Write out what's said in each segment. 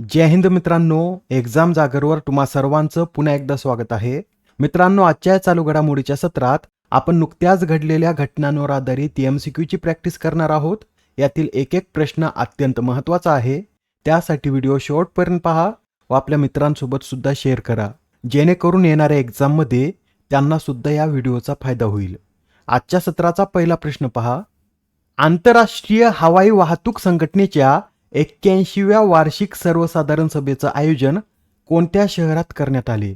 जय हिंद मित्रांनो एक्झाम जागरवर तुम्हा सर्वांचं पुन्हा एकदा स्वागत आहे. मित्रांनो आजच्या या चालू घडामोडीच्या सत्रात आपण नुकत्याच घडलेल्या घटनांवर आधारित एम सी क्यूची प्रॅक्टिस करणार आहोत. यातील एक एक प्रश्न अत्यंत महत्त्वाचा आहे. त्यासाठी व्हिडिओ शेवटपर्यंत पहा व आपल्या मित्रांसोबत सुद्धा शेअर करा. जेणेकरून येणाऱ्या एक्झाममध्ये त्यांना सुद्धा या व्हिडिओचा फायदा होईल. आजच्या सत्राचा पहिला प्रश्न पहा. आंतरराष्ट्रीय हवाई वाहतूक संघटनेच्या एक्क्याऐंशीव्या वार्षिक सर्वसाधारण सभेचं आयोजन कोणत्या शहरात करण्यात आले?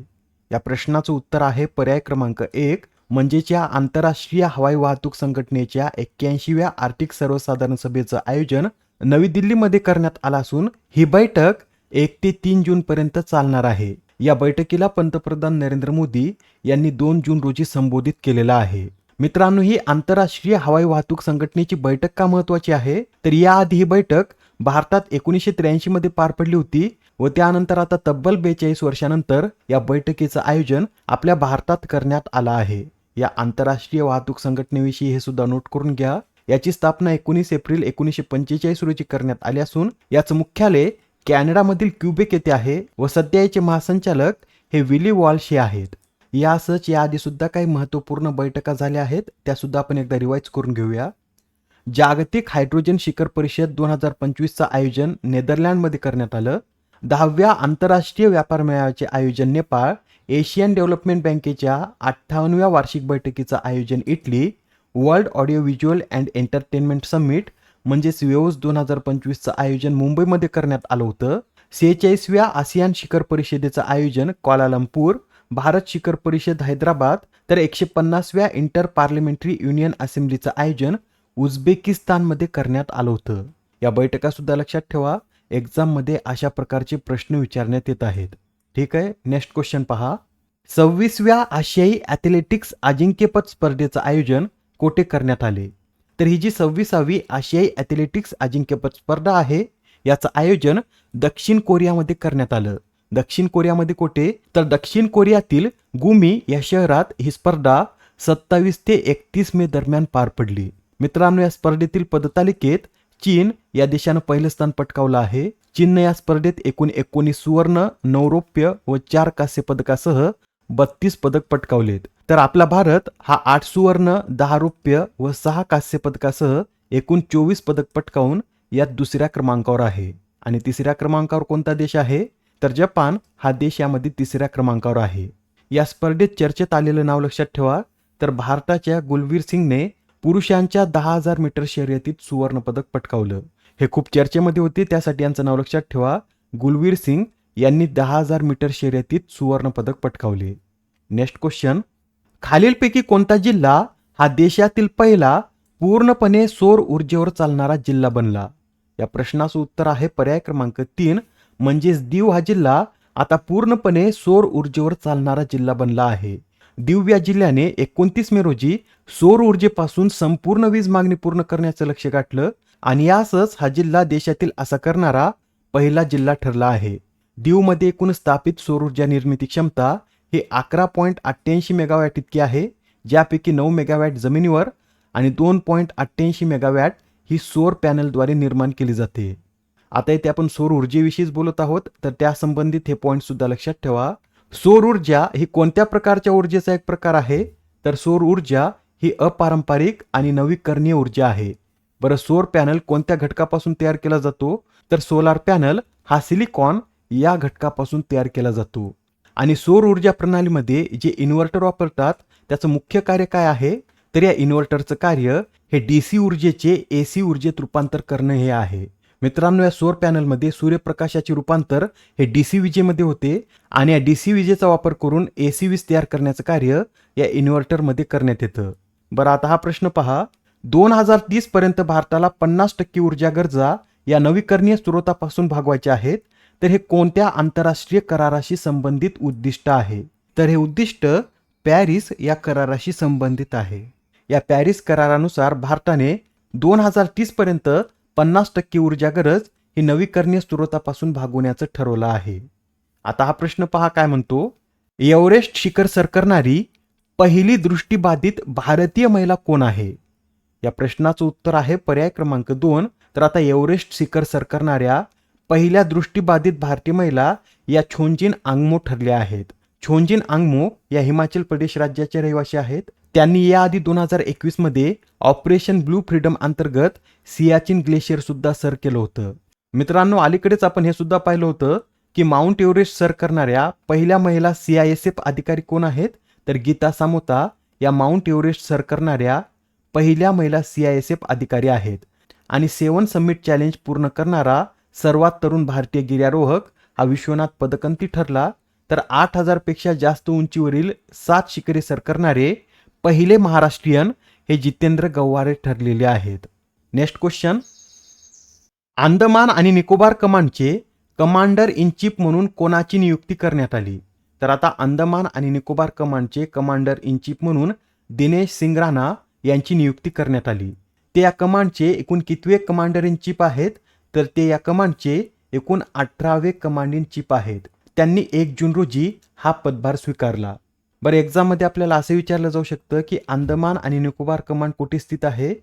या प्रश्नाचं उत्तर आहे पर्याय क्रमांक एक म्हणजेच या आंतरराष्ट्रीय हवाई वाहतूक संघटनेच्या एक्क्याऐंशीव्या आर्थिक सर्वसाधारण सभेचं आयोजन नवी दिल्लीमध्ये करण्यात आलं असून ही बैठक एक ते तीन जून पर्यंत चालणार आहे. या बैठकीला पंतप्रधान नरेंद्र मोदी यांनी दोन जून रोजी संबोधित केलेलं आहे. मित्रांनो ही आंतरराष्ट्रीय हवाई वाहतूक संघटनेची बैठक का महत्वाची आहे? तर याआधी ही बैठक भारतात एकोणीसशे त्र्याऐंशी मध्ये पार पडली होती व त्यानंतर आता तब्बल बेचाळीस वर्षानंतर या बैठकीचं आयोजन आपल्या भारतात करण्यात आलं आहे. या आंतरराष्ट्रीय वाहतूक संघटनेविषयी हे सुद्धा नोट करून घ्या. याची स्थापना एकोणीस एप्रिल एकोणीसशे पंचेचाळीस रोजी करण्यात आली असून याचं मुख्यालय कॅनडामधील क्युबेक येथे आहे व सध्या याचे महासंचालक हे विली वॉल्श हे आहेत. यासच याआधी सुद्धा काही महत्त्वपूर्ण बैठका झाल्या आहेत. त्या सुद्धा आपण एकदा रिवाईज करून घेऊया. जागतिक हायड्रोजन शिखर परिषद दोन हजार पंचवीसचं आयोजन नेदरलँडमध्ये करण्यात आलं. दहाव्या आंतरराष्ट्रीय व्यापार मेळाव्याचे आयोजन नेपाळ एशियन डेव्हलपमेंट बँकेच्या अठ्ठावन्नव्या वार्षिक बैठकीचं आयोजन Italy World Audio Visual and Entertainment Summit म्हणजेच वेव्स दोन हजार पंचवीसचं आयोजन मुंबईमध्ये करण्यात आलं होतं. सेहेचाळीसव्या आसियान शिखर परिषदेचं आयोजन क्वालालंपूर भारत शिखर परिषद हैदराबाद तर एकशे पन्नासव्या इंटर पार्लिमेंटरी युनियन असेंब्लीचं आयोजन उझबेकिस्तानमध्ये करण्यात आलं होतं. या बैठका सुद्धा लक्षात ठेवा एक्झाममध्ये अशा प्रकारचे प्रश्न विचारण्यात येत आहेत. ठीक आहे नेक्स्ट क्वेश्चन पहा. सव्वीसव्या आशियाई ॲथलेटिक्स अजिंक्यपद स्पर्धेचं आयोजन कोठे करण्यात आले? तर ही जी सव्वीसावी आशियाई ॲथलेटिक्स अजिंक्यपद स्पर्धा आहे याचं आयोजन दक्षिण कोरियामध्ये करण्यात आलं. दक्षिण कोरियामध्ये कोठे? तर दक्षिण कोरियातील गुमी या शहरात ही स्पर्धा सत्तावीस ते एकतीस मे दरम्यान पार पडली. मित्रांनो या स्पर्धेतील पदतालिकेत चीन या देशानं पहिलं स्थान पटकावलं आहे. चीननं या स्पर्धेत एकूण एकोणीस सुवर्ण नऊ रौप्य व चार कांस्य पदकासह बत्तीस पदक पटकावलेत. तर आपला भारत हा आठ सुवर्ण दहा रौप्य व सहा कांस्य पदकासह एकूण चोवीस पदक पटकावून यात दुसऱ्या क्रमांकावर आहे. आणि तिसऱ्या क्रमांकावर कोणता देश आहे? तर जपान हा देश यामध्ये तिसऱ्या क्रमांकावर आहे. या स्पर्धेत चर्चेत आलेलं नाव लक्षात ठेवा. तर भारताच्या गुलवीर सिंगने पुरुषांच्या दहा हजार मीटर शर्यतीत सुवर्णपदक पटकावलं. हे खूप चर्चेमध्ये होते त्यासाठी यांचं नाव लक्षात ठेवा. गुलवीर सिंग यांनी दहा हजार मीटर शर्यतीत सुवर्णपदक पटकावले. Next question. खालीलपैकी कोणता जिल्हा हा देशातील पहिला पूर्णपणे सौर ऊर्जेवर चालणारा जिल्हा बनला? या प्रश्नाचं उत्तर आहे पर्याय क्रमांक तीन म्हणजेच दीव हा जिल्हा आता पूर्णपणे सौर ऊर्जेवर चालणारा जिल्हा बनला आहे. दीव या जिल्ह्याने एकोणतीस मे रोजी सौर ऊर्जेपासून संपूर्ण वीज मागणी पूर्ण करण्याचं लक्ष गाठलं आणि यासच हा जिल्हा देशातील असा करणारा पहिला जिल्हा ठरला आहे. दीवमध्ये एकूण स्थापित सौर ऊर्जा निर्मिती क्षमता ही अकरा पॉईंट अठ्ठ्याऐंशी मेगावॅट इतकी आहे ज्यापैकी नऊ मेगावॅट जमिनीवर आणि दोन पॉईंट अठ्ठ्याऐंशी मेगावॅट ही सौर पॅनलद्वारे निर्माण केली जाते. आता इथे आपण सौर ऊर्जेविषयीच बोलत आहोत. तर त्या संबंधित हे पॉईंट सुद्धा लक्षात ठेवा. सौर ऊर्जा ही कोणत्या प्रकारच्या ऊर्जेचा एक प्रकार आहे? तर सौर ऊर्जा ही अपारंपरिक आणि नवीकरणीय ऊर्जा आहे. बरं सौर पॅनल कोणत्या घटकापासून तयार केला जातो? तर सोलार पॅनल हा सिलिकॉन या घटकापासून तयार केला जातो. आणि सौर ऊर्जा प्रणालीमध्ये जे इन्व्हर्टर वापरतात त्याचं मुख्य कार्य काय आहे? तर या इन्व्हर्टरचं कार्य हे डी सी ऊर्जेचे ए सी ऊर्जेत रूपांतर करणं हे आहे. मित्रांनो या सौर पॅनलमध्ये सूर्यप्रकाशाचे रूपांतर हे डी सी विजेमध्ये होते आणि या डी सी विजेचा वापर करून ए सी वीज तयार करण्याचं कार्य या इन्व्हर्टरमध्ये करण्यात येतं. बरं आता हा प्रश्न पहा. दोन हजार तीस पर्यंत भारताला पन्नास टक्के ऊर्जा गरजा या नवीकरणीय स्रोतापासून भागवायच्या आहेत तर हे कोणत्या आंतरराष्ट्रीय कराराशी संबंधित उद्दिष्ट आहे? तर हे उद्दिष्ट पॅरिस या कराराशी संबंधित आहे. या पॅरिस करारानुसार भारताने दोन हजार तीस पर्यंत पन्नास टक्के ऊर्जा गरज ही नवीकरणीय स्रोतापासून भागवण्याचं ठरवलं आहे. आता हा प्रश्न पहा काय म्हणतो? एव्हरेस्ट शिखर सरकरणारी पहिली दृष्टीबाधित भारतीय महिला कोण आहे? या प्रश्नाचं उत्तर आहे पर्याय क्रमांक दोन. तर आता एव्हरेस्ट शिखर सरकरणाऱ्या पहिल्या दृष्टीबाधित भारतीय महिला या छोंजिन आंगमो ठरल्या आहेत. छोंजिन आंगमो या हिमाचल प्रदेश राज्याचे रहिवासी आहेत. त्यांनी याआधी दोन हजार एकवीसमध्ये ऑपरेशन ब्लू फ्रीडम अंतर्गत सियाचिन ग्लेशियरसुद्धा सर केलं होतं. मित्रांनो अलीकडेच आपण हे सुद्धा पाहिलं होतं की माउंट एव्हरेस्ट सर करणाऱ्या पहिल्या महिला सीआयएसएफ अधिकारी कोण आहेत? तर गीता सामोता या माउंट एव्हरेस्ट सर करणाऱ्या पहिल्या महिला सीआयएसएफ अधिकारी आहेत. आणि सेवन समिट चॅलेंज पूर्ण करणारा सर्वात तरुण भारतीय गिर्यारोहक हा विश्वनाथ पदकंती ठरला. तर आठ हजारपेक्षा जास्त उंचीवरील सात शिखरे सर करणारे पहिले महाराष्ट्रीयन हे जितेंद्र गव्हारे ठरलेले आहेत. नेक्स्ट क्वेश्चन अंदमान आणि निकोबार कमांडचे कमांडर इन चीफ म्हणून कोणाची नियुक्ती करण्यात आली? तर आता अंदमान आणि निकोबार कमांडचे कमांडर इन चीफ म्हणून दिनेश सिंग राणा यांची नियुक्ती करण्यात आली. ते या कमांडचे एकूण कितवे कमांडर इन चीफ आहेत? तर ते या कमांडचे एकूण अठरावे कमांड इन चीफ आहेत. त्यांनी एक जून रोजी हा पदभार स्वीकारला. बरं एक्झाममध्ये आपल्याला असं विचारलं जाऊ शकतं की अंदमान आणि निकोबार कमांड कुठे स्थित आहे?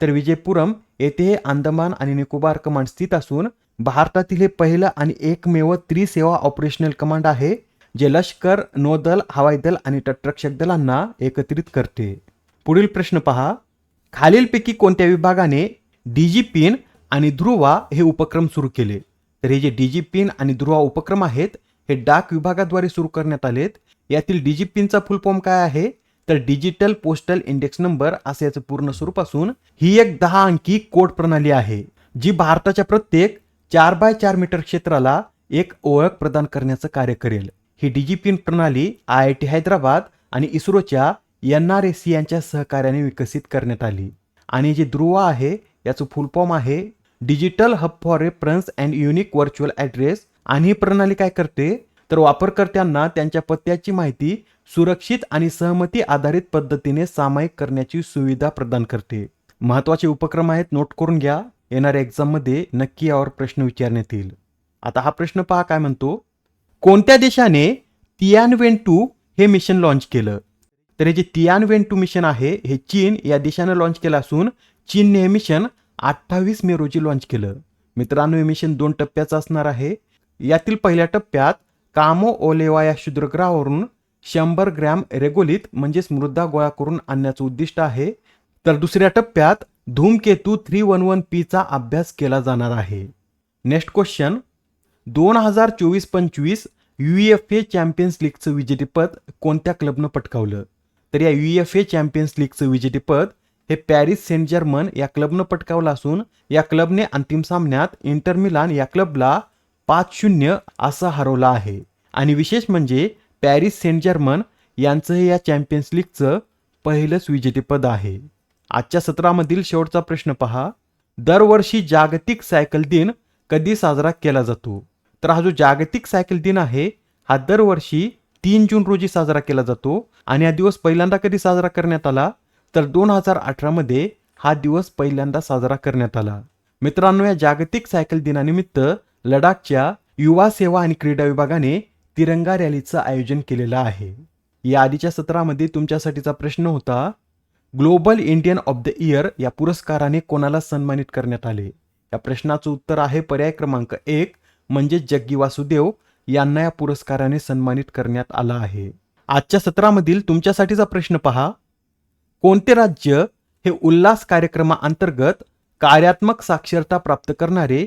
तर विजयपुरम येथे हे अंदमान आणि निकोबार कमांड स्थित असून भारतातील हे पहिलं आणि एकमेव त्रिसेवा ऑपरेशनल कमांड आहे जे लष्कर नौदल हवाई दल आणि तटरक्षक दलांना एकत्रित करते. पुढील प्रश्न पहा. खालीलपैकी कोणत्या विभागाने डीजी पिन आणि ध्रुवा हे उपक्रम सुरू केले? तर हे जे डीजी पिन आणि ध्रुवा उपक्रम आहेत हे डाक विभागाद्वारे सुरू करण्यात आलेत यातील डिजिपिनचा फुल फॉर्म काय आहे? तर डिजिटल पोस्टल इंडेक्स नंबर असे याचं पूर्ण स्वरूप असून ही एक दहा अंकी कोड प्रणाली आहे जी भारताच्या प्रत्येक चार बाय चार मीटर क्षेत्राला एक ओळख प्रदान करण्याचं कार्य करेल. ही डिजिपिन प्रणाली आय आय टी हैदराबाद आणि इस्रोच्या एन आर एस सी यांच्या सहकार्याने विकसित करण्यात आली. आणि जे ध्रुव आहे याचं फुल फॉर्म आहे digital hub for reference and unique virtual address आणि ही प्रणाली काय करते? तर वापरकर्त्यांना त्यांच्या पत्त्याची माहिती सुरक्षित आणि सहमती आधारित पद्धतीने सामायिक करण्याची सुविधा प्रदान करते. महत्त्वाचे उपक्रम आहेत नोट करून घ्या. येणाऱ्या एक्झाममध्ये नक्की यावर प्रश्न विचारण्यात येईल. आता हा प्रश्न पहा काय म्हणतो. कोणत्या देशाने तियानवेन टू हे मिशन लॉन्च केलं? तर हे जे तियानवेन टू मिशन आहे हे चीन या देशानं लॉन्च केलं असून चीनने हे मिशन अठ्ठावीस मे रोजी लॉन्च केलं. मित्रांनो हे मिशन दोन टप्प्याचं असणार आहे. यातील पहिल्या टप्प्यात कामो ओलेवा या क्षुद्रग्रहावरून शंभर ग्रॅम रेगोलित म्हणजेच मृदा गोळा करून आणण्याचं उद्दिष्ट आहे. तर दुसऱ्या टप्प्यात धूमकेतू थ्री वन वन पीचा अभ्यास केला जाणार आहे. नेक्स्ट क्वेश्चन दोन हजार चोवीस पंचवीस यू एफ ए चॅम्पियन्स लीगचं विजेतेपद कोणत्या क्लबनं पटकावलं? तर या यू एफ ए चॅम्पियन्स लीगचं विजेतेपद हे पॅरिस सेंट जर्मन या क्लबनं पटकावलं असून या क्लबने अंतिम सामन्यात इंटर मिलान या क्लबला पाच शून्य असा हरवला आहे. आणि विशेष म्हणजे पॅरिस सेंट जर्मन यांचं हे या चॅम्पियन्स लीगचं पहिलंच विजेतेपद आहे. आजच्या सत्रामधील शेवटचा प्रश्न पहा. दरवर्षी जागतिक सायकल दिन कधी साजरा केला जातो? तर हा जो जागतिक सायकल दिन आहे हा दरवर्षी तीन जून रोजी साजरा केला जातो आणि हा दिवस पहिल्यांदा कधी साजरा करण्यात आला? तर दोन हजार अठरामध्ये हा दिवस पहिल्यांदा साजरा करण्यात आला. मित्रांनो या जागतिक सायकल दिनानिमित्त लडाखच्या युवा सेवा आणि क्रीडा विभागाने तिरंगा रॅलीचं आयोजन केलेलं आहे. या आधीच्या सत्रामध्ये तुमच्यासाठीचा प्रश्न होता global Indian of the year या पुरस्काराने कोणाला सन्मानित करण्यात आले? या प्रश्नाचं उत्तर आहे पर्याय क्रमांक एक म्हणजे जग्गी वासुदेव यांना या पुरस्काराने सन्मानित करण्यात आला आहे. आजच्या सत्रामधील तुमच्यासाठीचा प्रश्न पहा कोणते राज्य हे उल्हास कार्यक्रमाअंतर्गत कार्यात्मक साक्षरता प्राप्त करणारे